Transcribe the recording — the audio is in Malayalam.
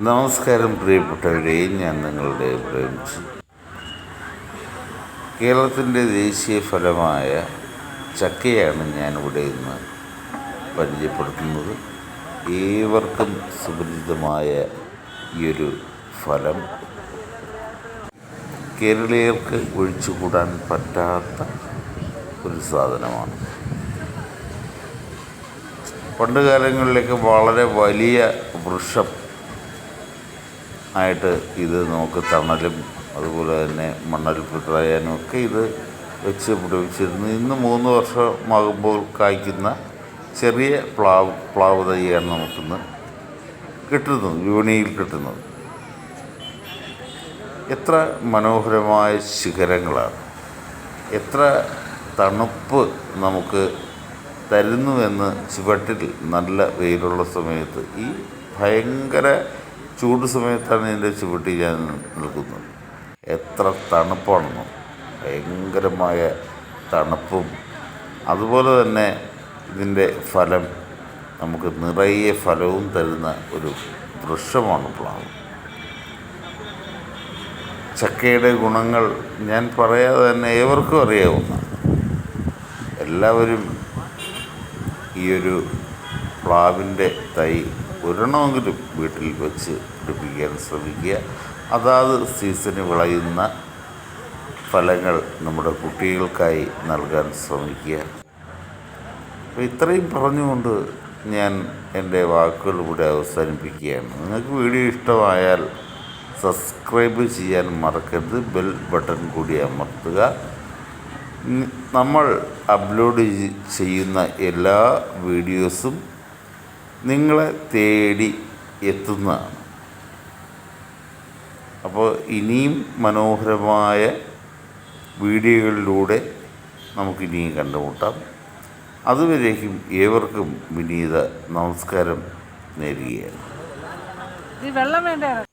നമസ്കാരം പ്രിയപ്പെട്ടവരെ ഞാൻ നിങ്ങളുടെ പ്രേമിച്ചു കേരളത്തിന്റെ ദേശീയ ഫലമായ ചക്കയാണ് ഞാനിവിടെ ഇന്ന് പരിചയപ്പെടുത്തുന്നത്. ഏവർക്കും സുപരിചിതമായ ഈ ഒരു ഫലം. കേരളീയർക്ക് ഒഴിച്ചുകൂടാൻ പറ്റാത്ത ഒരു സാധനമാണ്. പണ്ട് കാലങ്ങളിലൊക്കെ വളരെ വലിയ വൃക്ഷം ആയിട്ട് ഇത് നമുക്ക് തണലും അതുപോലെ തന്നെ മണ്ണൽ പിടിയാനും ഒക്കെ ഇത് വെച്ച് പിടിപ്പിച്ചിരുന്നു. ഇന്ന് മൂന്ന് വർഷമാകുമ്പോൾ കായ്ക്കുന്ന ചെറിയ പ്ലാവ് പ്ലാവ് തൈയാണ് നമുക്കിന്ന് കിട്ടുന്നത് വിപണിയിൽ കിട്ടുന്നത്. എത്ര മനോഹരമായ ശിഖരങ്ങളാണ്. എത്ര തണുപ്പ് നമുക്ക് തരുന്നുവെന്ന് ചുവട്ടിൽ നല്ല വെയിലുള്ള സമയത്ത് ഈ ഭയങ്കര ചൂട് സമയത്താണ് ഇതിന്റെ ചുവട്ടിൽ ഞാൻ നിൽക്കുന്നത്. എത്ര തണുപ്പാണെന്നോ. ഭയങ്കരമായ തണുപ്പും അതുപോലെ തന്നെ ഇതിന്റെ ഫലം നമുക്ക് നിറയെ ഫലവും തരുന്ന ഒരു വൃക്ഷമാണ് പ്ലാവ്. ചക്കയുടെ ഗുണങ്ങൾ ഞാൻ പറയാതെ തന്നെ ഏവർക്കും അറിയാവുന്ന എല്ലാവരും ഈ ഒരു പ്ലാവിന്റെ തൈ ഒരെണ്ണമെങ്കിലും വീട്ടിൽ വെച്ച് പിടിപ്പിക്കാൻ ശ്രമിക്കുക. അതാത് സീസണിൽ വിളയുന്ന ഫലങ്ങൾ നമ്മുടെ കുട്ടികൾക്കായി നൽകാൻ ശ്രമിക്കുക. അപ്പോൾ ഇത്രയും പറഞ്ഞുകൊണ്ട് ഞാൻ എന്റെ വാക്കുകൾ ഇവിടെ അവസാനിപ്പിക്കുകയാണ്. നിങ്ങൾക്ക് വീഡിയോ ഇഷ്ടമായാൽ സബ്സ്ക്രൈബ് ചെയ്യാൻ മറക്കരുത്. ബെൽ ബട്ടൺ കൂടി അമർത്തുക. നമ്മൾ അപ്ലോഡ് ചെയ്യുന്ന എല്ലാ വീഡിയോസും നിങ്ങളെ തേടി എത്തുന്നതാണ്. അപ്പോൾ ഇനിയും മനോഹരമായ വീഡിയോകളിലൂടെ നമുക്കിനിയും കണ്ടുമുട്ടാം. അതുവരേക്കും ഏവർക്കും വിനീത നമസ്കാരം നേരുകയാണ്. വെള്ളം വേണ്ടേ?